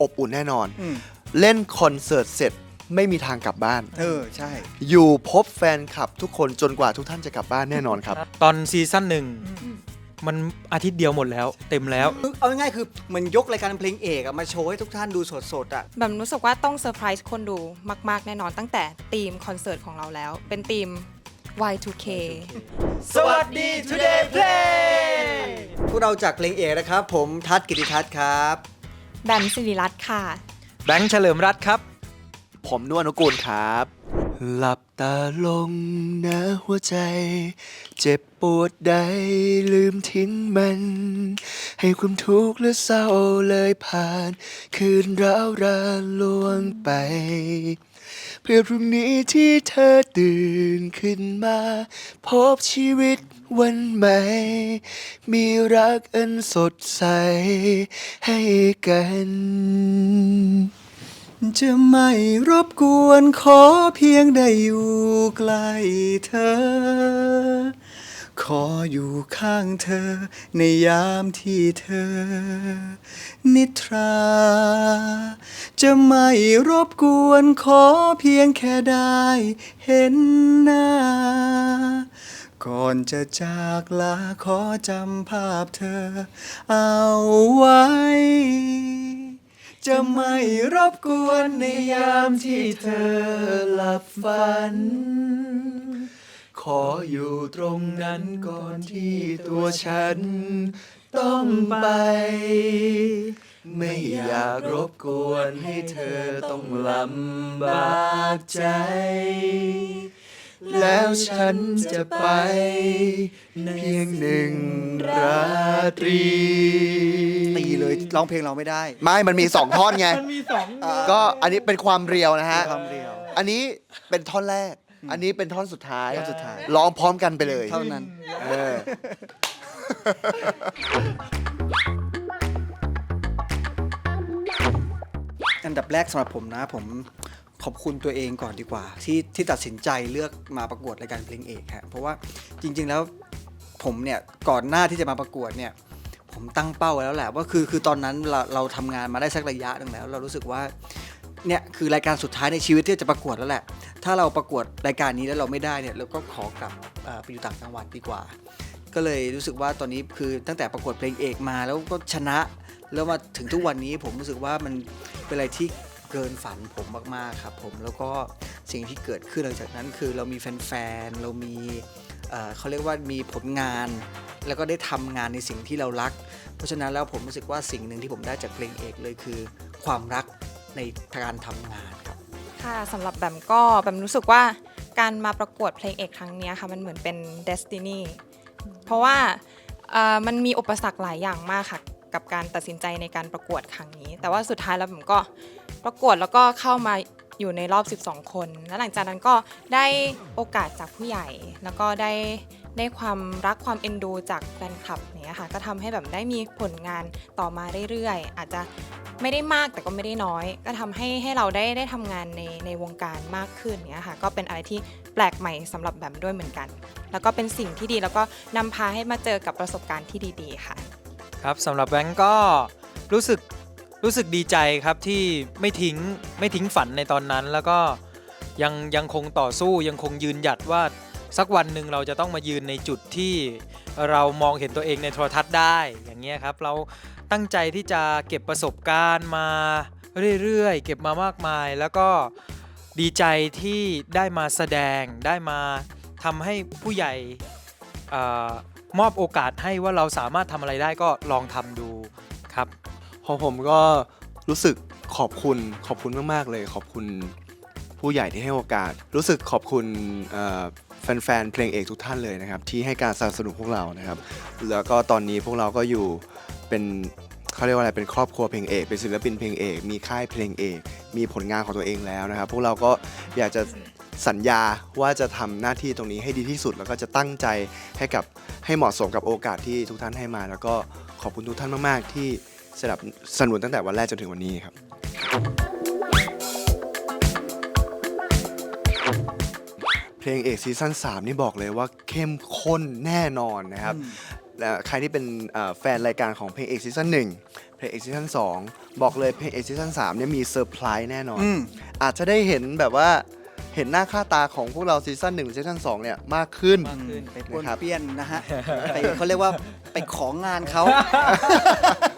อบอุ่นแน่นอนอืมเล่นคอนเสิร์ตเสร็จไม่มีทางกลับบ้าน เออ ใช่ อยู่พบแฟนคลับทุกคนจนกว่าทุกท่านจะกลับบ้านแน่นอนครับ ตอนซีซั่นหนึ่งมันอาทิตย์เดียวหมดแล้ว เต็มแล้ว เอาง่ายๆคือเหมันยกรายการเพลงเอกอะมาโชว์ให้ทุกท่านดูสดๆอะแบบรู้สึกว่าต้องเซอร์ไพรส์คนดูมากๆ แน่นอนตั้งแต่ธีมคอนเสิร์ตของเราแล้ว เป็นธีม Y2K สวัสดี Today Play พวกเราจากเพลงเอกนะครับ ผมทัศน์กิติทัศน์ครับ แบมสิริรัตน์ค่ะ แบงค์เฉลิมรัตน์ครับ ผมนวลนุกูลครับ หลับตาลงนะหัวใจ เจ็บปวดใดลืมทิ้งมัน ให้ความทุกข์และเศร้าเลยผ่าน คืนร้าวรานลวงไปเพื่อพรุ่งนี้ที่เธอตื่นขึ้นมา พบชีวิตวันใหม่ มีรักอันสดใสให้กัน จะไม่รบกวนขอเพียงได้อยู่ใกล้เธอ ขออยู่ข้างเธอ ในยามที่เธอ นิทรา จะไม่รบกวนขอเพียงแค่ได้เห็นหน้า ก่อนจะจากลาขอจำภาพเธอ เอาไว้ จะไม่รบกวนในยามที่เธอหลับฝัน ขออยู่ตรงนั้นก่อนที่ตัวฉัน ต้องไป ไม่อยากรบกวนให้เธอต้องลำบากใจ แล้วฉันจะไป เพียงหนึ่งราตรี ตีเลยร้องเพลงเราไม่ได้ ไม่ มันมีสองท่อนไง มันมีสองก็อันนี้เป็นความเรียวนะฮะ ความเรียว อันนี้เป็นท่อนแรก อันนี้เป็นท่อนสุดท้ายท่อนสุดท้าย ร้องพร้อมกันไปเลยเท่านั้น เออ อันดับแรกสำหรับผมนะผมขอบคุณตัวเองก่อนดีกว่า ที่ที่ตัดสินใจเลือกมาประกวดรายการเพลงเอกฮะเพราะว่าจริง ๆแล้วผมเนี่ยก่อนหน้าที่จะมาประกวดเนี่ย ผมตั้งเป้าไว้แล้วแหละว่าคือคือตอนนั้นเราเราทำงานมาได้สักระยะหนึ่งแล้ว เรารู้สึกว่า เนี่ยคือรายการสุดท้ายในชีวิตที่จะประกวดแล้วแหละ ถ้าเราประกวดรายการนี้แล้วเราไม่ได้เนี่ยเราก็ขอกลับไปอยู่ต่างจังหวัดดีกว่า ก็เลยรู้สึกว่าตอนนี้คือตั้งแต่ประกวดเพลงเอกมาแล้วก็ชนะ แล้วมาถึงทุกวันนี้ผมรู้สึกว่ามันเป็นอะไรที่เกินฝันผมมากๆครับผมแล้วก็สิ่งที่เกิดขึ้นหลังจากนั้นคือเรามีแฟนๆเรามีเขาเรียกว่ามีผลงาน แล้วก็ได้ทำงานในสิ่งที่เรารัก เพราะฉะนั้นแล้วผมรู้สึกว่าสิ่งหนึ่งที่ผมได้จากเพลงเอกเลยคือ ความรัก ในการทำงานครับ ค่ะสำหรับแบมก็แบมรู้สึกว่าการมาประกวดเพลงเอกครั้งนี้ค่ะมันเหมือนเป็น destiny เพราะว่ามันมีอุปสรรคหลายอย่างมากค่ะกับการตัดสินใจในการประกวดครั้งนี้ แต่ว่าสุดท้ายแล้วผมก็ประกวดแล้วก็เข้ามาอยู่ในรอบ 12 คน แล้วหลังจากนั้นก็ได้โอกาสจากผู้ใหญ่ แล้วก็ได้ได้ความรักความเอ็นดูจากแฟนคลับเนี้ยค่ะ ก็ทำให้แบบได้มีผลงานต่อมาเรื่อยๆ อาจจะไม่ได้มากแต่ก็ไม่ได้น้อย ก็ทำให้ให้เราได้ได้ทำงานในในวงการมากขึ้นเนี้ยค่ะ ก็เป็นอะไรที่แปลกใหม่สำหรับแบมด้วยเหมือนกัน แล้วก็เป็นสิ่งที่ดีแล้วก็นำพาให้มาเจอกับประสบการณ์ที่ดีๆค่ะ ครับสำหรับแบงก์ก็รู้สึกรู้สึกดีใจครับที่ไม่ทิ้งไม่ทิ้งฝันในตอนนั้นแล้วก็ยังยังคงต่อสู้ยังคงยืนหยัดว่า สักวันหนึ่งเราจะต้องมายืนในจุดที่เรามองเห็นตัวเองในโทรทัศน์ได้อย่างเงี้ยครับ เราตั้งใจที่จะเก็บประสบการณ์มาเรื่อยๆ เก็บมามากมาย แล้วก็ดีใจที่ได้มาแสดงได้มาทำให้ผู้ใหญ่อมอบโอกาสให้ว่าเราสามารถทำอะไรได้ก็ลองทำดูครับของผมก็รู้สึกขอบคุณขอบคุณมากๆเลย ขอบคุณผู้ใหญ่ที่ให้โอกาส รู้สึกขอบคุณ แฟนๆ เพลงเอกทุกท่านเลยนะครับ ที่ให้การสนับสนุนพวกเรานะครับ แล้วก็ตอนนี้พวกเราก็อยู่เป็นเขาเรียกว่าอะไรเป็นครอบครัวเพลงเอก เป็นศิลปินเพลงเอก มีค่ายเพลงเอก มีผลงานของตัวเองแล้วนะครับ พวกเราก็อยากจะสัญญาว่าจะทำหน้าที่ตรงนี้ให้ดีที่สุด แล้วก็จะตั้งใจให้กับให้เหมาะสมกับโอกาสที่ทุกท่านให้มา แล้วก็ขอบคุณทุกท่านมาก ๆ ที่สนับสนุนตั้งแต่วันแรกจนถึงวันนี้ครับ ลงเอกซีซั่น3นี่บอกเลยว่าเข้มข้นแน่นอนนะครับและใครที่เป็นเอ่อแฟนรายการของเพลงเอกซีซั่น1เพลงเอกซีซั่น2บอกเลยเพลงเอกซีซั่น3เนี่ยมีเซอร์ไพรส์แน่นอนอืมอาจจะได้เห็นแบบว่าเห็นหน้าค่าตาของพวกเราซีซั่น1หรือซีซั่น2เนี่ยมากขึ้นมากขึ้นไปป้วนนะครับเปี้ยนนะฮะไปเขาเรียกว่าไปของงานเขาไป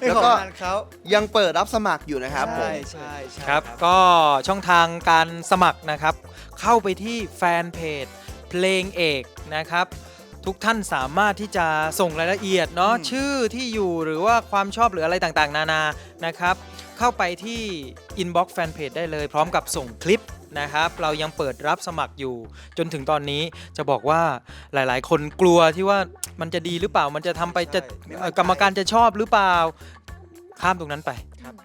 แล้วของก็งานเขายังเปิดรับสมัครอยู่นะครับผมใช่ใช่ใช่ครับ ก็ช่องทางการสมัครนะครับ เข้าไปที่แฟนเพจเพลงเอกนะครับ ทุกท่านสามารถที่จะส่งรายละเอียดเนาะชื่อที่อยู่หรือว่าความชอบหรืออะไรต่างๆ นานานะครับ เข้าไปที่ inbox fanpage ได้เลย พร้อมกับส่งคลิป นะครับ เรายังเปิดรับสมัครอยู่ จนถึงตอนนี้จะบอกว่าหลายๆ คนกลัวที่ว่ามันจะดีหรือเปล่ามันจะทำไปจะเอ่อกรรมการจะชอบหรือเปล่า ข้ามตรงนั้นไป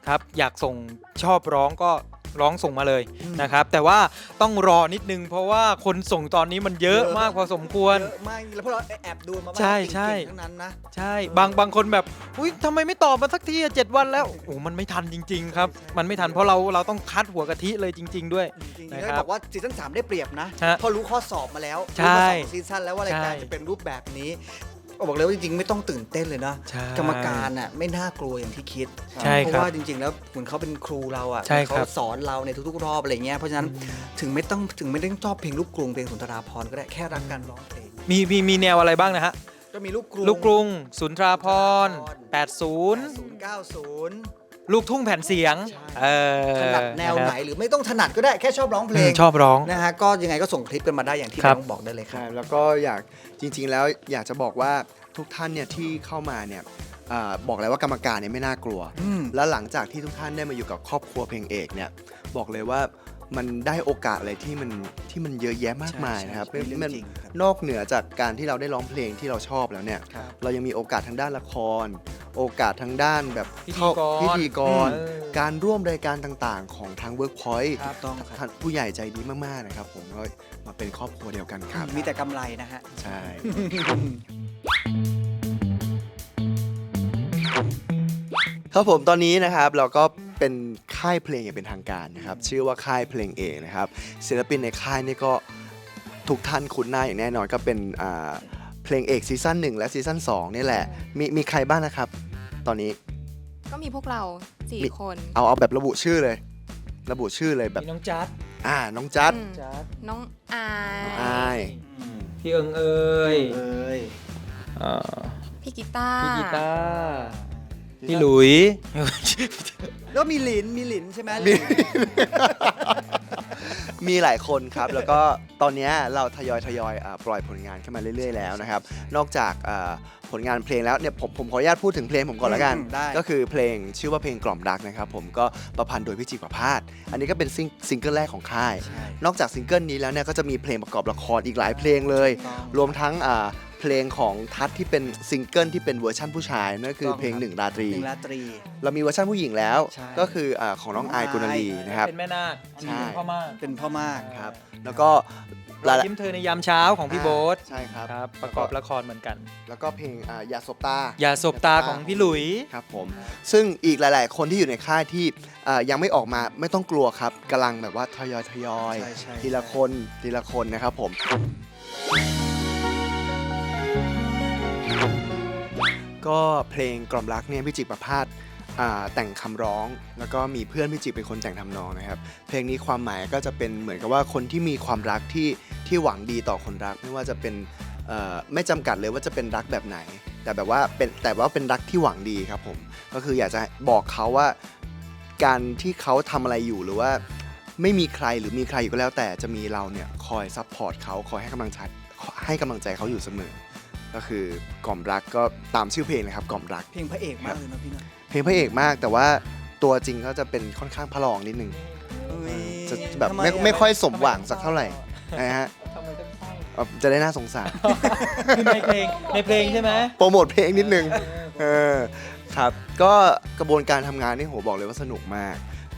ครับ อยากส่งชอบร้องก็ ร้องส่งมาเลยนะครับ แต่ว่าต้องรอนิดนึง เพราะว่าคนส่งตอนนี้มันเยอะมากพอสมควร เยอะมากแล้วพวกเราแอบดูมาว่าใช่ใช่ เก่งๆทั้งนั้นนะ ใช่บางบางคนแบบอุ้ยทำไมไม่ตอบมาสักทีอะเจ็ดวันแล้วโอ้มันไม่ทันจริง ๆ ครับ มันไม่ทันเพราะเราเราต้องคัดหัวกะทิเลยจริง ๆ ด้วย จริงๆนะแล้วครับบอกว่าซีซั่น3ได้เปรียบนะฮะเพราะรู้ข้อสอบมาแล้วใช่รู้มาสองซีซั่นแล้วว่ารายการใช่จะเป็นรูปแบบนี้ บอกเลยว่าจริงๆ ไม่ต้องตื่นเต้นเลยนะ ใช่กรรมการอะไม่น่ากลัวอย่างที่คิด ใช่เพครับราะว่าจริง ๆ แล้วเหมือนเขาเป็นครูเราอะใช่ครับเขาสอนเราในทุกๆ รอบอะไรเงี้ยเพราะฉะนั้นถึงไม่ต้องถึงไม่ต้องชอบเพลงลูกกรุงเพลงสุนทราภรณ์ก็ได้แค่รักการร้องเพลงมีมีมีแนวอะไรบ้างนะฮะ ก็มีลูกกรุง ลูกกรุง สุนทราพร80 80 90 ลูกทุ่งแผ่นเสียงใช่เออถนัดแนวไหนหรือไม่ต้องถนัดก็ได้แค่ชอบร้องเพลอืงมชอบร้องนะฮะก็ยังไงก็ส่งคลิปกันมาได้อย่างที่ครับน้องบอกได้เลยครัใช่บแล้วก็อยากจริง ๆ แล้วอยากจะบอกว่าทุกท่านเนี่ยที่เข้ามาเนี่ยอ่าบอกเลยว่ากรรมการเนี่ยไม่น่ากลัว อืม แล้วหลังจากที่ทุกท่านได้มาอยู่กับครอบครัวเพลงเอกเนี่ยบอกเลยว่า มันได้โอกาสอะไรที่มันที่มันเยอะแยะมากมายนะครับใช่ใช่มันเรื่องจริงครับนอกเหนือจากการที่เราได้ร้องเพลงที่เราชอบแล้วเนี่ย ครับ เรายังมีโอกาสทางด้านละคร โอกาสทางด้านแบบพิธีเข้ากรพิธีกร เออ การร่วมรายการต่างๆ ของทาง Workpoint ครับต้องคท่ารับนผู้ใหญ่ใจดีมากๆนะครับ ผมก็มาเป็นครอบครัวเดียวกันครับมีแต่กำไรนะฮะ ใช่ ครับผมตอนนี้นะครับเราก็เป็น ค่ายเพลงอย่างเป็นทางการนะครับชื่อว่าค่ายเพลงเอกนะครับศิลปินในค่ายนี่ก็ทุกท่านคุ้นหน้าอย่างแน่นอนก็เป็นอ่าเพลงเอกซีซั่น1และซีซั่น2นี่แหละ มีมีใครบ้างนะครับ ตอนนี้ก็มีพวกเราสี่มีคน เอาเอาแบบระบุชื่อเลย ระบุชื่อเลยแบบมีน้องจัดอ่าน้องจัดอืมจัดน้องอายอายพี่เอิงเอ้ยเอ้ยเอ่อพี่กีตาร์พี่กีตาร์ พี่หลุย แล้วมีหลินมีหลินใช่ไหมมีมีหลายคนครับ แล้วก็ตอนเนี้ยเราทยอยทยอยอ่าปล่อยผลงานขึ้นมาเรื่อยๆแล้วนะครับ นอกจากอ่าผลงานเพลงแล้วเนี่ยผมผมขออนุญาตพูดถึงเพลงผมก่อนละกันได้ ก็คือเพลงชื่อว่าเพลงกล่อมรักนะครับผมก็ประพันธ์โดยพี่จิกประพาสอันนี้ก็เป็นซิงซิงเกิลแรกของค่ายใช่นอกจากซิงเกิลนี้แล้วเนี่ยก็จะมีเพลงประกอบละครอีกหลายเพลงเลยต้องรวมทั้งอ่า เพลงของทัศน์ที่เป็นซิงเกิลที่เป็นเวอร์ชั่นผู้ชายนั่นก็คือต้องเพลงครับหนึ่งราตรี หนึ่งราตรี เรามีเวอร์ชันผู้หญิงแล้ว ใช่ ก็คืออาของน้องอายกุณลีนะครับ เป็นแม่นาคใช่ เป็นพ่อมากเป็นพ่อมากครับ แล้วก็รอยยิ้มเธอในยามเช้าของพี่โบ๊ทใช่ครับ ครับประกอบละครเหมือนกัน แล้วก็เพลงอ่าอย่าสบตา อย่าสบตาของพี่หลุย ครับผม ซึ่งอีกหลาย ๆ คนที่อยู่ในค่ายที่อ่ายังไม่ออกมาไม่ต้องกลัวครับกำลังแบบว่าทยอยทยอยใช่ใช่ ทีละคนทีละคนนะครับผม ก็เพลงกล่อมรักเนี่ยพี่จิกประพาสแต่งคำร้อง แล้วก็มีเพื่อนพี่จิกเป็นคนแต่งทำนองนะครับ เพลงนี้ความหมายก็จะเป็นเหมือนกับว่าคนที่มีความรักที่ที่หวังดีต่อคนรัก ไม่ว่าจะเป็นไม่จำกัดเลยว่าจะเป็นรักแบบไหน แต่แบบว่าเป็นแต่ว่าเป็นรักที่หวังดีครับผมก็คืออยากจะบอกเขาว่าการที่เขาทำอะไรอยู่หรือว่าไม่มีใครหรือมีใครอยู่ก็แล้วแต่จะมีเราเนี่ยคอยซัพพอร์ตเขาคอยให้กำลังใจให้กำลังใจเขาอยู่เสมอ ก็คือกล่อมรักก็ตามชื่อเพลงเลยครับกล่อมรัก เพลงพระเอกมากเลยนะพี่นะเพลงพระเอกมาก แต่ว่าตัวจริงเขาจะเป็นค่อนข้างพระรองนิดนึงเอ้ยจะแบบทำไม่อะไม่ค่อยสมหวังสักเท่าไหร่นะฮะทำไมต้องเศร้าเอ่อจะได้น่าสงสาร คือในเพลงในเพลงใช่ไหมโปรโมทเพลงนิดนึง เออ ครับ ก็กระบวนการทำงานนี่โหบอกเลยว่าสนุกมาก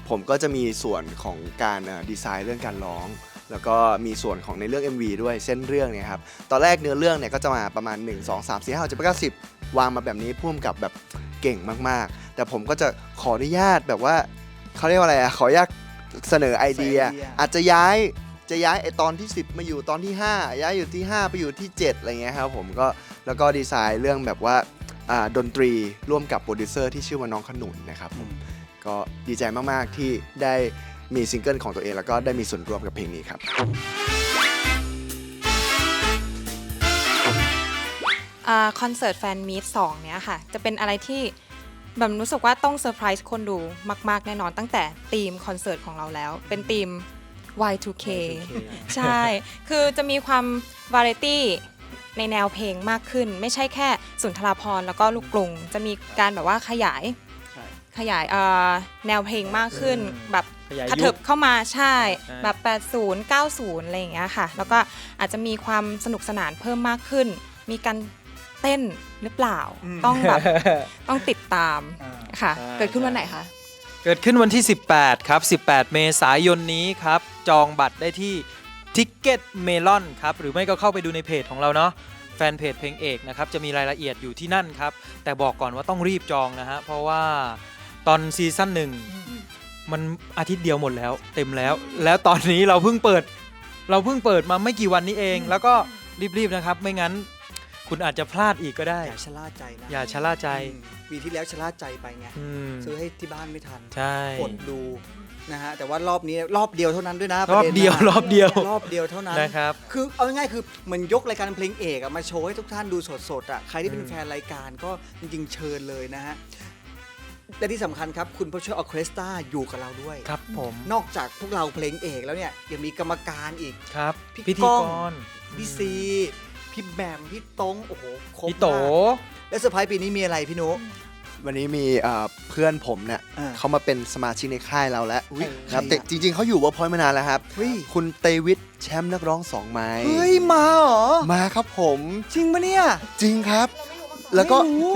ผมก็จะมีส่วนของการเอ่อดีไซน์เรื่องการร้อง แล้วก็มีส่วนของในเรื่อง MV ด้วยเส้นเรื่องเนี่ยครับตอนแรกเนื้อเรื่องเนี่ยก็จะมาประมาณ 1 2 3 4 5 6 7 8 9 10 วางมาแบบนี้พ่วงกับแบบเก่งมากๆ แต่ผมก็จะขออนุญาตแบบว่าเขาเรียกว่าอะไรอะขออนุญาตเสนอไอเดียเสนอไอเดีย อาจจะย้ายจะย้ายไอตอนที่ 10 มาอยู่ตอนที่ 5 ย้ายอยู่ที่ 5 ไปอยู่ที่ 7 อะไรเงี้ยครับผมก็แล้วก็ดีไซน์เรื่องแบบว่าอ่าดนตรีร่วมกับโปรดิวเซอร์ที่ชื่อว่าน้องขนุนนะครับผมก็ดีใจมาก ๆ ที่ได้ มีซิงเกิลของตัวเองแล้วก็ได้มีส่วนร่วมกับเพลงนี้ครับ คอนเสิร์ตแฟนมีตสองเนี้ยค่ะ จะเป็นอะไรที่แบบรู้สึกว่าต้องเซอร์ไพรส์คนดูมาก ๆ แน่นอนตั้งแต่ธีมคอนเสิร์ตของเราแล้ว เป็นธีม Y2K ใช่ คือจะมีความวาไรตี้ในแนวเพลงมากขึ้น ไม่ใช่แค่สุนทราพรณ์แล้วก็ลูกกรุง จะมีการแบบว่าขยายใช่ขยายเอ่อแนวเพลงมากขึ้นอืมแบบ ขยายกระยุเถิคบเข้ามาใช่ใช่ แบบ 80 90 อะไรอย่างเงี้ยค่ะ แล้วก็อาจจะมีความสนุกสนานเพิ่มมากขึ้น มีการเต้นหรือเปล่า อืม ต้องแบบ ต้องติดตามอ่าค่ะ ใช่ เกิดขึ้นวันไหนคะ เกิดขึ้นวันที่ 18 ครับ 18 เมษายนนี้ครับ จองบัตรได้ที่ Ticket Melon ครับ หรือไม่ก็เข้าไปดูในเพจของเราเนาะแฟนเพจเพลงเอกนะครับ จะมีรายละเอียดอยู่ที่นั่นครับ แต่บอกก่อนว่าต้องรีบจองนะฮะ เพราะว่าตอนซีซั่นหนึ่ง มันอาทิตย์เดียวหมดแล้ว เต็มแล้ว แล้วตอนนี้เราเพิ่งเปิด เราเพิ่งเปิดมาไม่กี่วันนี้เอง แล้วก็รีบๆนะครับ ไม่งั้น คุณอาจจะพลาดอีกก็ได้ อย่าชะล่าใจนะอย่าชะล่าใจ อืมปีที่แล้วชะล่าใจไปไงอืมซื้อให้ที่บ้านไม่ทันใช่กดดูนะฮะแต่ว่ารอบนี้รอบเดียวเท่านั้นด้วยนะรอบประนเดียวนะรอบเดียวรอบเดียวเท่านั้น นะครับ คือเอาง่ายๆคือเหมันยกรายการเพลงเอกอะมาโชว์ให้ทุกท่านดูสดๆอะใครที่เป็นอืม แฟนรายการก็จริงๆเชิญเลยนะฮะ และที่สำคัญครับ คุณผู้ช่วยออร์เคสตราอยู่กับเราด้วย ครับผมนอกจากพวกเราเพลงเอกแล้วเนี่ยยังมีกรรมการอีก ครับพี่พิธีก้กองรพี่ซี พี่แหม่มพี่ตงโอ้โหครบพี่โต มากและเซอร์ไพรส์ปีนี้มีอะไรพี่นุ วันนี้มีเอ่อเพื่อนผมเนี่ยอ่าเขามาเป็นสมาชิกในค่ายเราแล้วอุ๊ยครับใครอะ แต่จริง ๆเขาอยู่เวิร์พอยต์มานานแล้วครับ เฮ้ยคุณเตวิทแชมป์นักร้องสองไม้เฮ้ยมาเหรอ มาครับผมจริงปะเนี่ยจริงครับ แล้วก็ ไม่รู้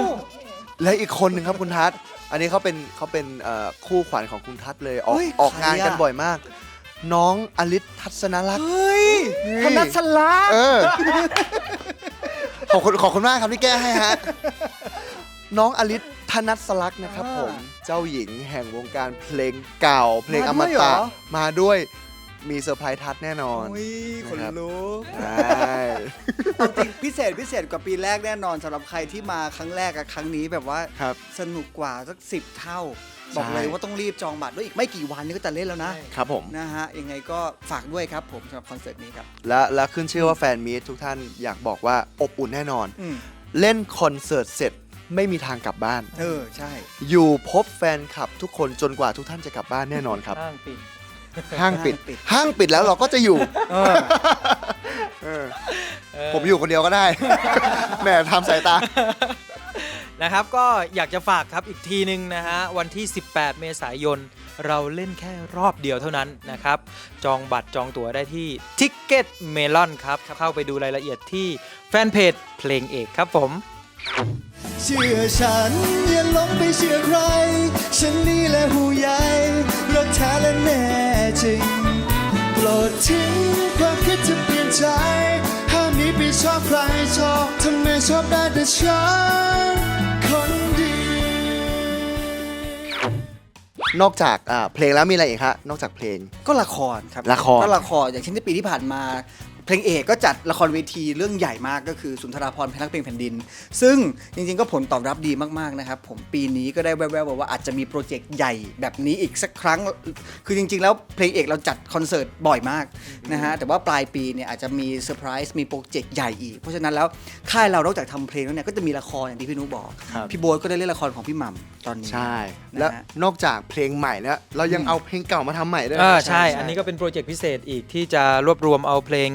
และอีกคนหนึ่งครับคุณทัศน์ อันนี้เขาเป็นเขาเป็นเอ่อคู่ขวัญของคุณทัศน์เลยออกเฮ้ยออกงานใครอะ กันบ่อยมาก น้องอลิศทัศนลักษณ์เฮ้ยนี่ธนัสลักษณ์เออ ขอบคุณขอบคุณมากครับที่แก้ให้ฮะ น้องอลิศธนัสลักษณ์นะครับผม เจ้าหญิงแห่งวงการเพลงเก่า เพลงอมตะมาด้วย มีเซอร์ไพรส์ทัศน์แน่นอนโอ้ยขนนะครับลุกใช่ เอาจริงพิเศษพิเศษกว่าปีแรกแน่นอนสำหรับใครที่มาครั้งแรกกับครั้งนี้แบบว่าครับสนุกกว่าสักสิบเท่า บอกใช่เลยว่าต้องรีบจองบัตรด้วยอีกไม่กี่วันนี้ก็จะเล่นแล้วนะ ครับผม นะฮะ ยังไงก็ฝากด้วยครับผมสำหรับคอนเสิร์ตนี้ครับ และและขึ้นชื่อว่าแฟนมีตทุกท่านอยากบอกว่าอบอุ่นแน่นอน อืมเล่นคอนเสิร์ตเสร็จไม่มีทางกลับบ้าน เออ ใช่ อยู่พบแฟนคลับทุกคนจนกว่าทุกท่านจะกลับบ้านแน่นอนครับ ห้างปิด ห้างปิดห้างปิด ห้างปิดแล้วเราก็จะอยู่เออเออผมอยู่คนเดียวก็ได้ แหมทำสายตา นะครับก็อยากจะฝากครับอีกทีหนึ่งนะฮะวันที่ 18 เมษายน เราเล่นแค่รอบเดียวเท่านั้นนะครับ จองบัตรจองตั๋วได้ที่ Ticket Melon ครับ เข้าไปดูรายละเอียดที่แฟนเพจเพลงเอกครับผม เชื่อฉันอย่าหลงไปเชื่อใคร ฉันนี่แหละหูใหญ่รักแท้และแน่ จริง โปรดทิ้งความคิดจะเปลี่ยนใจ ห้ามหนี้ไปชอบใครชอบทำไมชอบได้แต่ฉันคนเดียวนอกจากอ่าเพลงแล้วมีอะไรอีกฮะนอกจากเพลง ก็ละครครับละคร ก็ละครอย่างเช่นที่ปีที่ผ่านมา เพลงเอกก็จัดละครเวทีเรื่องใหญ่มากก็คือสุนทราพรณ์เพลงรักเพลงแผ่นดิน ซึ่งจริงๆก็ผลตอบรับดีมากๆนะครับผมปีนี้ก็ได้แว่วๆมาว่าอาจจะมีโปรเจกต์ใหญ่แบบนี้อีกสักครั้ง คือจริงๆ แล้วเพลงเอกเราจัดคอนเสิร์ตบ่อยมากนะฮะแต่ว่าปลายปีเนี่ยอาจจะมีเซอร์ไพรส์มีโปรเจกต์ใหญ่อีก เพราะฉะนั้นแล้วค่ายเรานอกจากทำเพลงแล้วเนี่ยก็จะมีละครอย่างที่พี่นุบอก ครับ พี่โบ๊ทก็ได้เล่นละครของพี่หม่ำตอนนี้ ใช่นะและฮะ นอกจากเพลงใหม่แล้ว เรายังเอาเพลงเก่ามาทำใหม่ด้วยอ่านะใช่ อันนี้ก็เป็นโปรเจกต์พิเศษอีกที่จะรวบรวมเอาเพลง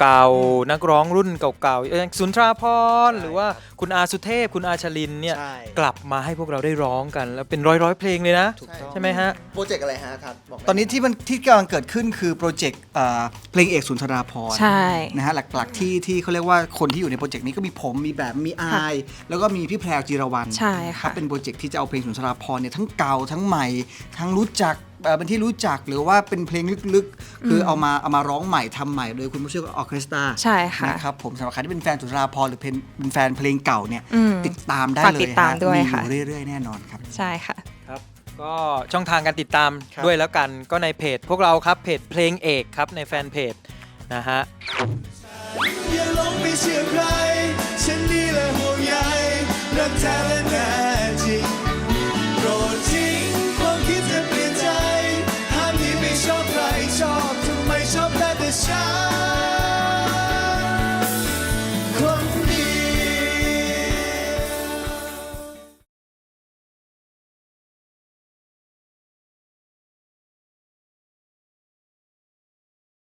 เก่าๆ นักร้องรุ่นเก่าๆอย่างสุนทราพรณ์หรือว่าคุณอาสุเทพ คุณอาชลินเนี่ยใช่ กลับมาให้พวกเราได้ร้องกัน แล้วเป็นร้อยๆเพลงเลยนะ ถูกต้อง ใช่ไหมฮะ โปรเจกต์อะไรฮะทัศบอกตอนนี้ที่มันที่กำลังเกิดขึ้นคือโปรเจกต์เอ่อเพลงเอกสุนทราพรณ์ใช่ นะฮะหลักๆที่ที่เขาเรียกว่าคนที่อยู่ในโปรเจกต์นี้ก็มีผมมีแบบมีอาย แล้วก็มีพี่แพรวจีรวรรณใช่คค่ะ รับเป็นโปรเจกต์ที่จะเอาเพลงสุนทราพรณ์เนี่ยทั้งเก่าทั้งใหม่ ทั้งรู้จัก เอ่อเป็นที่รู้จักหรือว่าเป็นเพลงลึกๆ คือเอามาเอามาร้องใหม่ทำใหม่โดยคุณผู้ช่วยออร์เคสตราใช่ค่ะนะครับผมสำหรับใครที่เป็นแฟนสุนทราพรณ์หรือเป็นเป็นแฟนเพลงเก่าเนี่ยอืมติดตามได้ฝากเลยติดตามฮะด้วยมีค่ะอยู่เรื่อยๆแน่นอนครับ ใช่ค่ะ ครับ ก็ช่องทางการติดตามครับ ด้วยแล้วกันก็ในเพจ พวกเราครับเพจเพลงเอกครับในแฟนเพจนะฮะ อย่าหลงไปเชื่อใคร ฉันนี่แหละห่วงใยรักแท้และแน่